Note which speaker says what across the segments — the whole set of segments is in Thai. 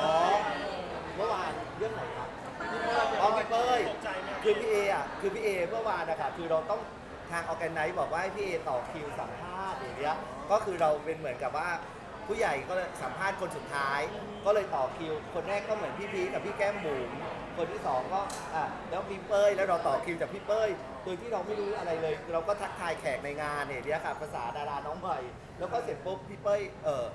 Speaker 1: อ๋อเมื่อวานเรื่องไหนครับอ๋อพี่เป้ยคือพี่เออะคือพี่เอเมื่อวานนะคะคือเราต้องทางออแกไนซ์บอกว่าให้พี่เอต่อคิวสัมภาษณ์อย่างเงี้ยก็คือเราเป็นเหมือนกับว่า ผู้ใหญ่ก็เลยสัมภาษณ์คนสุดท้าย ก็เลยต่อคิว คนแรกก็เหมือนพี่พีชกับพี่แก้มบุ๋มคนที่สองก็อะแล้วพี่เป้ยแล้วเราต่อคิวจากพี่เป้ยโดยที่เราไม่รู้อะไรเลย เราก็ทักทายแขกในงานเนี่ยเดียวค่ะภาษาดาราน้องใหม่แล้วก็เสร็จปุ๊บพี่เป้ยเออ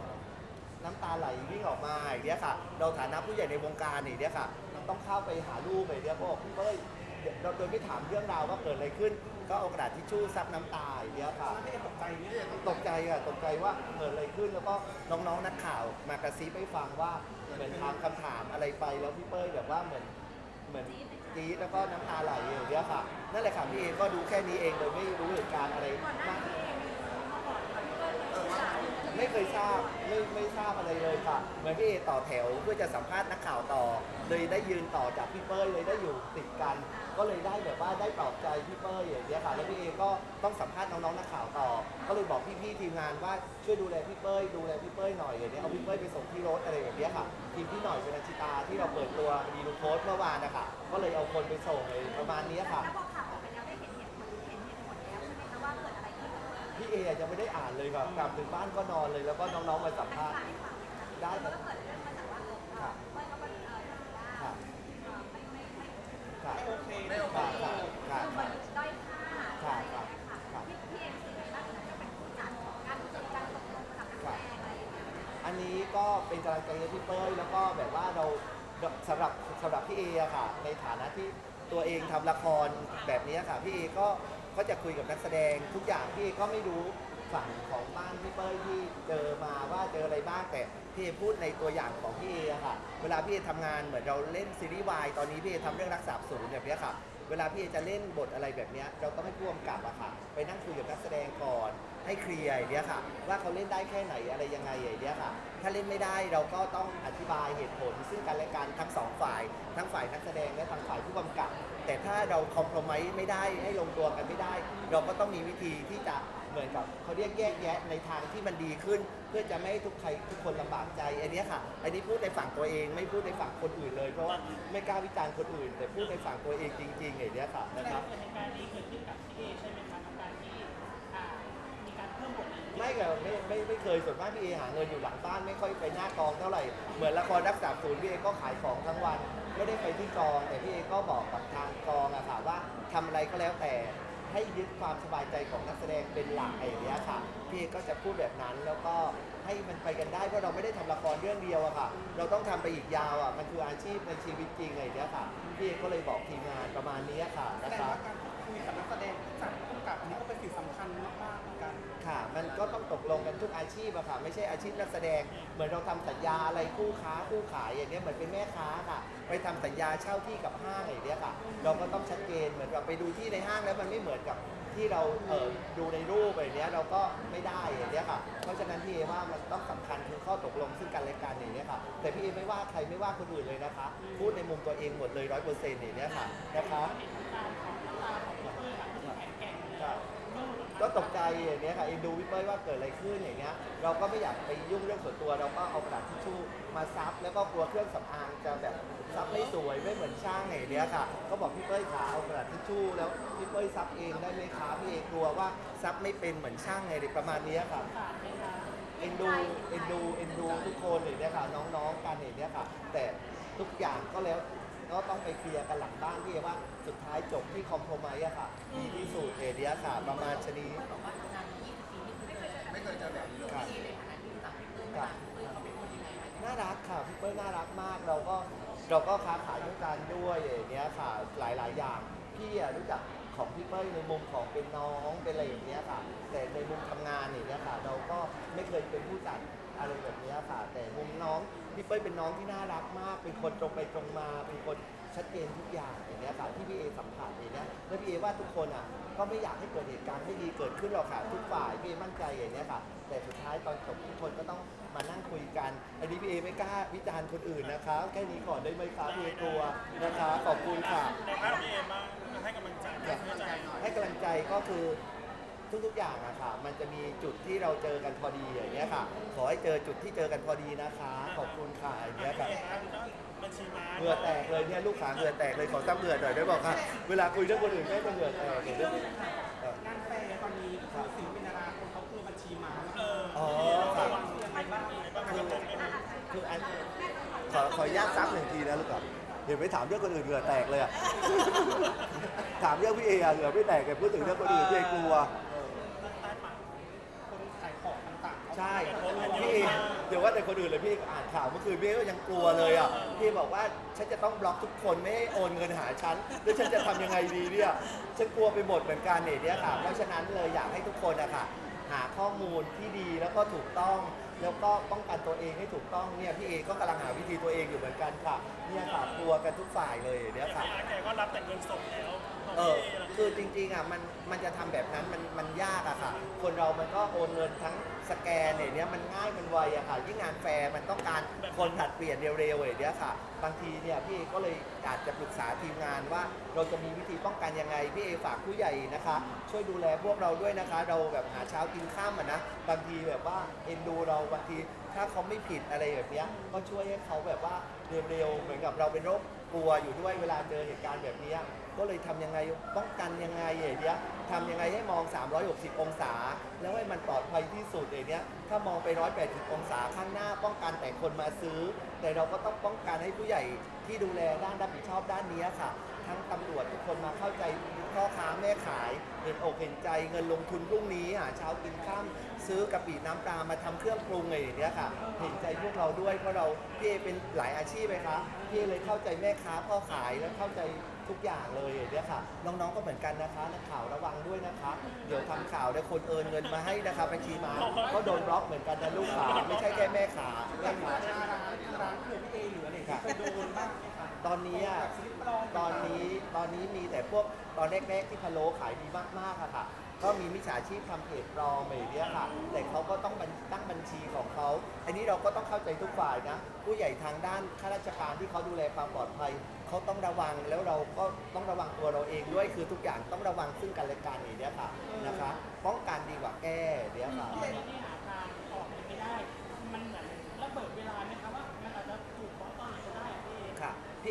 Speaker 1: น้ำตาไหลวิ่งออกมาอย่างเนี้ยค่ะ เราฐานะผู้ใหญ่ในวงการอย่างเนี้ยค่ะ ต้องเข้าไปหาลูกอย่างเนี้ยก็บอกพี่เป้ย เดี๋ยวเราโดยไม่ถามเรื่องราวว่าเกิดอะไรขึ้น ก็เอากระดาษทิชชู่ซับน้ำตาอย่างเนี้ยค่ะตกใจเนี่ย ตกใจค่ะตกใจว่าเกิดอะไรขึ้นแล้วก็น้องๆนักข่าวมากระซิบให้ฟังว่าเหมือนถามคำถามอะไรไปแล้วพี่เป้ยแบบว่าเหมือนเหมือนกรี๊ดแล้วก็น้ำตาไหลอย่างเนี้ยค่ะนั่นแหละค่ะพี่เอก็ดูแค่นี้เองโดยไม่รู้เหตุการณ์อะไรมากไม่เคยทราบไม่ไม่ทราบอะไรเลยค่ะเหมือนพี่เอต่อแถวเพื่อจะสัมภาษณ์นักข่าวต่อ เลยได้ยืนต่อจากพี่เป้ยเลยได้อยู่ติดกัน ก็เลยได้แบบว่าได้ปลอบใจพี่เป้ยอย่างเงี้ยค่ะแล้วพี่เอก็ต้องสัมภาษณ์น้องๆนักข่าวต่อ ก็เลยบอกพี่ๆทีมงานว่าช่วยดูแลพี่เป้ยดูแลพี่เป้ยหน่อยอย่างเงี้ยเอาพี่เป้ยไปส่งที่รถอะไรอย่างเงี้ยค่ะทีมพี่หน่อยเป็นชิตาที่เราเปิดตัวดีลูโพสเมื่อวานนะคะก็เลยเอาคนไปส่งเลยประมาณนี้ค่ะ
Speaker 2: แล้วพอข่าวออกไปแล้วได้เห็นเหตุผลเห็นเหตุผลแล้วใช่ไหมคะว่าเกิดอะไรขึ้นกับเธอ
Speaker 1: พี่เอยังไม่ได้อ่านเลยค่ะกลับถึงบ้านก็นอนเลย แล้วก็น้องๆมาสัมภาษณ์
Speaker 2: ให้ฟัง
Speaker 1: ได้
Speaker 2: ได้
Speaker 1: ค
Speaker 2: แล้
Speaker 1: รั
Speaker 2: วเกิดเรื่องมาจากว่าเออเออเพื่อนเขาก็เออว่า
Speaker 1: ค่ะ
Speaker 2: เออไม่ไม่ไม่
Speaker 1: ค่ะ
Speaker 3: ไม่โอเค
Speaker 1: ไม่โอเคค่ะค่ะ
Speaker 2: คือเหมือนด้อยค่าอะไรอย่างเงี้ย
Speaker 1: ค่ะ
Speaker 2: ค่ะพี่พี่เอ็มคือไงบ้างจะเป็นผู้จัดของการจัดการตกลงกับนักแสดงอะไรอย่างเงี้ย
Speaker 1: อันนี้ก็เป็นกำลังใจให้พี่เป้ยแล้วก็แบบว่าเราสำหรับสำหรับพี่เออะค่ะ ในฐานะที่ตัวเองทำละครแบบนี้ค่ะพี่เอก็ก็จะคุยกับนักแสดงทุกอย่างพี่เอก็ไม่รู้ ฝั่งของบ้านพี่เป้ยที่เจอมาว่าเจออะไรบ้างแต่พี่เอพูดในตัวอย่างของพี่เออะค่ะ เวลาพี่เอทำงานเหมือนเราเล่นซีรีส์วายตอนนี้พี่เอทำเรื่องรักษาศูนย์แบบเนี้ยค่ะ เวลาพี่เอจะเล่นบทอะไรแบบเนี้ยเราต้องให้ผู้กำกับอะค่ะ ไปนั่งคุยกับนักแสดงก่อน ให้เคลียร์อย่างเนี้ยค่ะ ว่าเขาเล่นได้แค่ไหนอะไรยังไงอย่างเนี้ยค่ะ ถ้าเล่นไม่ได้เราก็ต้องอธิบายเหตุผล ซึ่งกันและกันทั้งสองฝ่าย ทั้งฝ่ายนักแสดงและทั้งฝ่ายผู้กำกับ แต่ถ้าเราคอม p r o m i s e ไม่ได้ให้ลงตัวกันไม่ได้ เราก็ต้องมีวิธีที่จะ เหมือนกับเขาเรียกแยกแยะในทางที่มันดีขึ้น เพื่อจะไม่ให้ทุกใครทุกคนลำบากใจอันเนี้ยค่ะ อันนี้พูดในฝั่งตัวเอง ไม่พูดในฝั่งคนอื่นเลย เพราะว่าไม่กล้าวิจารณ์คนอื่น แต่พูดในฝั่งตัวเองจริงๆอย่างเนี้ยค่ะ
Speaker 3: แส
Speaker 1: นะ
Speaker 3: ด
Speaker 1: ค
Speaker 3: ง
Speaker 1: รับ
Speaker 3: ว่าเหตุการณ์นี้เกิดขึ้นกับพี่เอใช่ไหมคะกับการที่อ่ามีการเพิ่มบทอีก
Speaker 1: ไม่กับไม่ไม่ไม่เคยส่วนมากพี่เอหาเงินอยู่หลังบ้านไม่ค่อยไปหน้ากองเท่าไหร่เหมือนละครรักษาศูนย์พี่เอก็ขายของทั้งวัน ไม่ได้ไปที่กองแต่พี่เอก็บอกกับทางกองอะค่ะว่าทำอะไรก็แล้วแต่ ให้ยึดความสบายใจของนักแสดงเป็นหลักไอ้เนี้ยค่ะพี่เอก็จะพูดแบบนั้นแล้วก็ให้มันไปกันได้เพราะเราไม่ได้ทำละครเรื่องเดียวอะค่ะ เราต้องทำไปอีกยาวอะมันคืออาชีพในชีวิตจริงไอ้เนี้ยค่ะพี่เอก็เลยบอกทีมงานประมาณนี้ค่ะนะคะ
Speaker 3: ว่า อา
Speaker 1: ชีพอะค่ะ ไม่ใช่อาชีพนักแสดง เหมือนเราทำสัญญาอะไรคู่ค้าคู่ขายอย่างเนี้ยเหมือนเป็นแม่ค้าค่ะ ไปทำสัญญาเช่าที่กับห้างอย่างเนี้ยค่ะ เราก็ต้องชัดเจนเหมือนเราไปดูที่ในห้างแล้วมันไม่เหมือนกับที่เราเออดูในรูปอย่างเนี้ยเราก็ไม่ได้อย่างเนี้ยค่ะ เพราะฉะนั้นพี่เอว่ามันต้องสำคัญคือข้อตกลงซึ่งกันและกันอย่างเนี้ยค่ะ แต่พี่เอไม่ว่าใครไม่ว่าคนอื่นเลยนะคะ พูดในมุมตัวเองหมดเลยร้อยเปอร์เซ็นต์อย่างเนี้ยค่ะนะคะ ก็ตกใจอย่างเนี้ยค่ะเอ็นดูพี่เป้ยว่าเกิดอะไรขึ้นอย่างเงี้ยเราก็ไม่อยากไปยุ่งเรื่องส่วนตัว เราก็เอากระดาษทิชชู่มาซับแล้วก็กลัวเครื่องสำอางจะแบบซับไม่สวยไม่เหมือนช่างอย่างเนี้ยค่ะก็บอกพี่เป้ยขาเอากระดาษทิชชู่แล้วพี่เป้ยซับเองได้ไหมคะพี่เอกลัวว่าซับไม่เป็นเหมือนช่างไงเด็กประมาณเนี้ยค่ะเอ็นดูเอ็นดูเอ็นดูทุกคนอย่างเนี้ยค่ะน้องๆกันอย่างเนี้ยค่ะ แต่ทุกอย่างก็แล้ว ก็ต้องไปเคลียร์กันหลังบ้านพี่ว่าสุดท้ายจบที่คอมโพมายอะค่ะดีที่สุดเอเดียค่ะประมาณชนีไม่เคยเจอแบบนี้เลยค่ะน่ารักค่ะพี่เปิ้ลน่ารักมากเราก็เราก็ค้าขายด้วยกันด้วยอย่างเงี้ยค่ะหลาย ๆ อย่างพี่อะรู้จักของพี่เปิ้ลในมุมของเป็นน้องเป็นอะไรอย่างเงี้ยค่ะ แต่ในมุมทำงานอย่างเงี้ยค่ะเราก็ไม่ เคยเป็นผู้จัดอะไรแบบเนี้ยค่ะแต่มุมน้องพี่เป้ยเป็นน้องที่น่ารักมาก เป็นคนตรงไปตรงมา เป็นคนชัดเจนทุกอย่างอย่างเงี้ยค่ะที่พี่เอสัมผัสอย่างเงี้ยแล้วพี่เอว่าทุกคนอะก็ไม่อยากให้เกิดเหตุการณ์ไม่ดีเกิดขึ้นหรอกค่ะทุกฝ่ายพี่เอมั่นใจอย่างเงี้ยค่ะ แต่สุดท้ายตอนจบทุกคนก็ต้องมานั่งคุยกันอันนี้พี่เอไม่กล้าวิจารณ์คนอื่นนะคะแค่นี้ก่อนได้ไหมคะพี่เอกลัวนะคะขอบคุณค่ะ
Speaker 4: ในภาพพี่เอบ้างให้กำลังใจให้กำลังใจหน่อย
Speaker 1: ให้กำลังใจก็คือ ทุกๆอย่างอะค่ะ มันจะมีจุดที่เราเจอกันพอดีอย่างเงี้ยค่ะ ขอให้เจอจุดที่เจอกันพอดีนะคะ ขอบคุณค่ะอย่างเงี้ยค่ะ
Speaker 4: เอครับบัญชีม้า
Speaker 1: เหงื่อแตกเลยเนี่ยลูกขาเหงื่อแตกเลยขอซับเหงื่อหน่อยได้บอกค่ะ เวลาคุยเรื่องคนอื่นไม่จะเหงื่อแตกเดี๋ยวเรื่องงา
Speaker 5: นแฟตอนนี้คือศิลปินดาราคนเขาคือบัญชีม้า
Speaker 4: เออ
Speaker 1: อ๋อค่ะ
Speaker 4: วังยังไงบ้างยังไงบ้างครับผมไหมครับ
Speaker 1: คืออันขอขออนุญาตซักหนึ่งทีนะลูกครับเดี๋ยวไปถามเรื่องคนอื่นเหงื่อแตกเลยอะถามเรื่องพี่เออะเหงื่อไม่แตกแต่พูดถึงเรื่องคนอื่นพี่เอกลัว
Speaker 5: คนขายของต่างๆ
Speaker 1: ใช่พี่เอเดี๋ยวว่าแต่คนอื่นเลยพี่เออ่านข่าวเมื่อคืนพี่เอก็ยังกลัวเลยอะพี่บอกว่าฉันจะต้องบล็อกทุกคนไม่ให้โอนเงินหาฉันแล้วฉันจะทำยังไงดีเนี่ยฉันกลัวไปหมดเหมือนกันเนี่ยเนี่ยค่ะเพราะฉะนั้นเลยอยากให้ทุกคนอะค่ะหาข้อมูลที่ดีแล้วก็ถูกต้อง แล้วก็ป้องกันตัวเองให้ถูกต้องเนี่ยพี่เอก็กำลังหาวิธีตัวเองอยู่เหมือนกันค่ะเนี่ยค่ะกลัวกันทุกฝ่ายเลยเนี่ยค่ะ
Speaker 4: พี่อาร์ตแกก็รับแต่เงินสดแล้วของ
Speaker 1: เออ
Speaker 4: พี่เอล่ะ
Speaker 1: คือจริงๆอะมันมันจะทำแบบนั้นมันมันยากอะค่ะ คนเรามันก็โอนเงินทั้ง สแกนเนี่ยเนี้ยมันง่ายมันไวอะค่ะยิ่งงานแฟร์มันต้องการคนผลัดเปลี่ยนเร็วๆอย่างเนี้ยค่ะ บางทีเนี่ยพี่เอก็เลยอาจจะปรึกษาทีมงานว่า เราจะมีวิธีป้องกันยังไงพี่เอฝากผู้ใหญ่นะคะ ช่วยดูแลพวกเราด้วยนะคะ เราแบบหาเช้ากินข้ามอะนะบางทีแบบว่าเอ็นดูเราบางทีถ้าเขาไม่ผิดอะไรแบบเนี้ยก็ช่วยให้เขาแบบว่าเร็วๆเหมือนกับเราเป็นโรคกลัวอยู่ด้วยเวลาเจอเหตุการณ์แบบเนี้ยก็เลยทำยังไงป้องกันยังไงอย่างเนี้ย ทำยังไงให้มอง 360 องศา แล้วให้มันปลอดภัยที่สุดอย่างเนี้ยถ้ามองไป 180 องศาข้างหน้าป้องกันแต่คนมาซื้อ แต่เราก็ต้องป้องกันให้ผู้ใหญ่ที่ดูแลด้านรับผิดชอบด้านนี้ค่ะ ทั้งตำรวจทุกคนมาเข้าใจพ่อค้าแม่ขายเห็นอกเห็นใจเงินลงทุนพรุ่งนี้หาเช้ากินข้ามซื้อกะปิน้ำปลามาทำเครื่องปรุงอะไรอย่างเนี้ยค่ะ เห็นใจพวกเราด้วยเพราะเราพี่เอเป็นหลายอาชีพไหมคะพี่เอเลยเข้าใจแม่ค้าพ่อขายแล้วเข้าใจทุกอย่างเลยอย่างเนี้ยค่ะ น้องๆก็เหมือนกันนะคะนักข่าวระวังด้วยนะคะ เดี๋ยวทำข่าวแล้วคนเอินเงินมาให้นะคะบัญชีมาก็โดนบล็อกเหมือนกันนะลูกขาไม่ใช่แค่แม่ขาแม่ขา
Speaker 5: ดาราร้านเพื่อนพี่เอหรืออะไรที่เคยโดนบ้างไหมคะ
Speaker 1: ตอนนี้อะตอนนี้ตอนนี้มีแต่พวกตอนแรกๆที่พะโล้ขายดีมากๆอะค่ะ ก็มีมิจฉาชีพทำเพจปลอมอะไรอย่างเงี้ยค่ะ แต่เขาก็ต้องบัญตั้งบัญชีของเขา อันนี้เราก็ต้องเข้าใจทุกฝ่ายนะ ผู้ใหญ่ทางด้านข้าราชการที่เขาดูแลความปลอดภัยเขาต้องระวังแล้วเราก็ต้องระวังตัวเราเองด้วยคือทุกอย่างต้องระวังซึ่งกันและกันอย่างเงี้ยค่ะนะคะ ป้องกันดีกว่าแก้เดี๋ยวค่ะ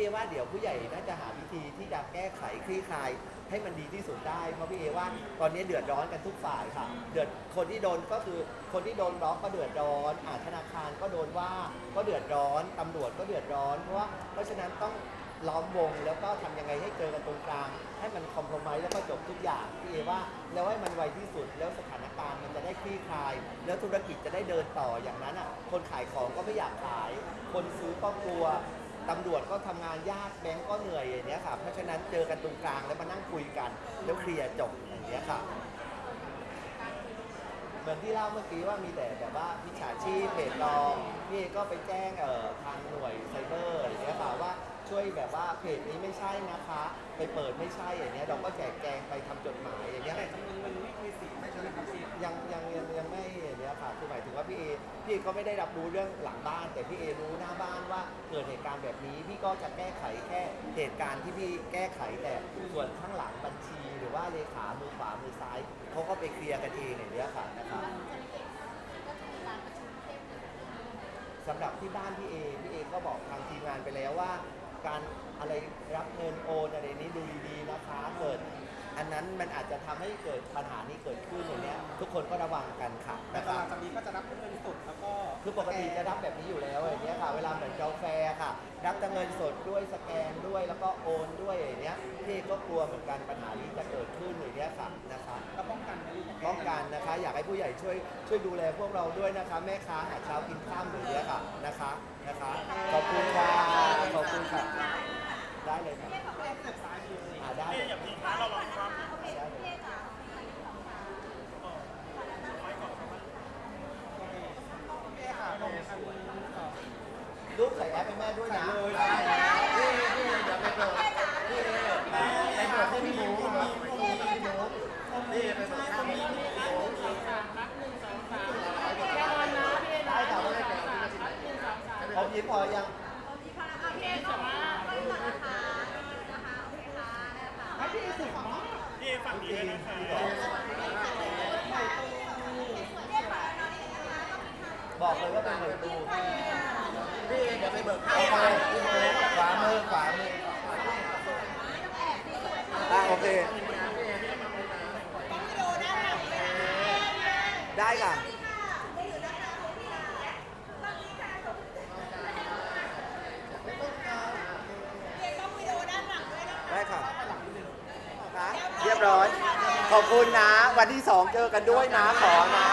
Speaker 3: เอว่าเดี๋
Speaker 1: ยวผู้ใหญ่น่าจะหาวิธีที่จะแก้ไขคลี่คลายให้มันดีที่สุดได้เพราะพี่เอว่าตอนนี้เดือดร้อนกันทุกฝ่ายค่ะ เดือดคนที่โดนก็คือคนที่โดนบล็อกก็เดือดร้อนอาธนาคารก็โดนว่าก็เดือดร้อนตำรวจก็เดือดร้อนเพราะว่าเพราะฉะนั้นต้องล้อมวงแล้วก็ทำยังไงให้เจอกันตรงกลาง ให้มันคอม p r o m i s e แล้วก็จบทุกอย่างพี่เอว่า แล้วให้มันไวที่สุดแล้วสถานการณ์มันจะได้คลี่คลาย แล้วธุรกิจจะได้เดินต่ออย่างนั้นอะคนขายของก็ไม่อยากขาย คนซื้อก็กลัว ตำรวจก็ทำงานยากแบงก์ก็เหนื่อยอย่างเนี้ยค่ะเพราะฉะนั้นเจอกันตรงกลางแล้วมานั่งคุยกัน แล้วเคลียร์จบอย่างเนี้ยค่ะ เหมือนที่เล่าเมื่อกี้ว่ามีแต่แบบว่ามิจฉาชีพเพจปลอมพี่เอก็ไปแจ้งเอ่อทางหน่วยไซเบอร์อย่างเงี้ยค่ะว่าช่วยแบบว่าเพจนี้ไม่ใช่นะคะ ไปเปิดไม่ใช่อย่างเนี้ยเราก็แจกแจงไปทำจดหมายอย่างเงี้ย
Speaker 5: แต่จำนวนเงินไม่เคยเสียไม่ใช่ไหมครับพี่
Speaker 1: ยังยังยังยังไม่ พี่เอพี่เอก็ไม่ได้รับรู้เรื่องหลังบ้าน แต่พี่เอรู้หน้าบ้านว่าเกิดเหตุการณ์แบบนี้ พี่ก็จะแก้ไขแค่เหตุการณ์ที่พี่แก้ไขแต่ส่วนข้างหลังบัญชี หรือว่าเลขามือขวามือซ้ายเขาก็ไปเคลียร์กันเองอย่างเนี้ยค่ะนะครับ สำหรับที่บ้านพี่เอ พี่เอก็บอกทางทีมงานไปแล้วว่า การอะไรรับเงินโอนอะไรนี้ดูดีๆนะคะเกิด อันนั้นมันอาจจะทำให้เกิดปัญหานี้เกิดขึ้นอย่างเนี้ยทุกคนก็ระวังกันค่ะ
Speaker 5: แต่
Speaker 1: นะ
Speaker 5: ห
Speaker 1: คะ
Speaker 5: ลังจากนี้ก็จะรับเงินสดแล้วก็
Speaker 1: คือปกติจะรับแบบนี้อยู่แล้วอย่างเนี้ยค่ะ เวลาเหมือนกาแฟค่ะ รับทั้งเงินสดด้วยสแกนด้วยแล้วก็โอนด้วยอย่างเนี้ยพี่เอก็กลัวเหมือนกันปัญหานี้จะเกิดขึ้นอย่างเนี้ยค่ะนะคะ
Speaker 5: ก็ป้องกันไม่ได้
Speaker 1: ป้องกันนะคะ อยากให้ผู้ใหญ่ช่วยช่วยดูแลพวกเราด้วยนะคะ แม่ค้าหาเช้ากินข้ามอย่างเนี้ยค่ะนะคะนะคะขอบคุณค่ะขอบคุณค่ะได้เลยค่ะ
Speaker 5: เสียบซ้ายมือเลย
Speaker 1: อ่าได้
Speaker 4: พี่อย่าพีนะระวังความ
Speaker 2: โอเคพี่จ๋าลูกใส่แอปเป็
Speaker 1: นแม่ด้วยนะน
Speaker 2: ี่
Speaker 5: พี่เดี๋ยวไปเปิดนี่ไปเปิด
Speaker 1: ให้
Speaker 5: พี่
Speaker 4: หมูพี่หมู
Speaker 5: นี่ไปเมี่ให้พี่หนู
Speaker 3: พอ
Speaker 1: ยิ้มพอยัง
Speaker 4: ะ
Speaker 5: คะ
Speaker 2: บอกเลยว่าเป็นเหมือนตูพี่เดี๋ยวไปเบิกข้าวขวามือขวามืออะโอเค ได้ค่ะ ได้ค่ะนะเรียบร้อย ขอบ คุณนะ วันที่สองเจอกันด้วยนะขอนะ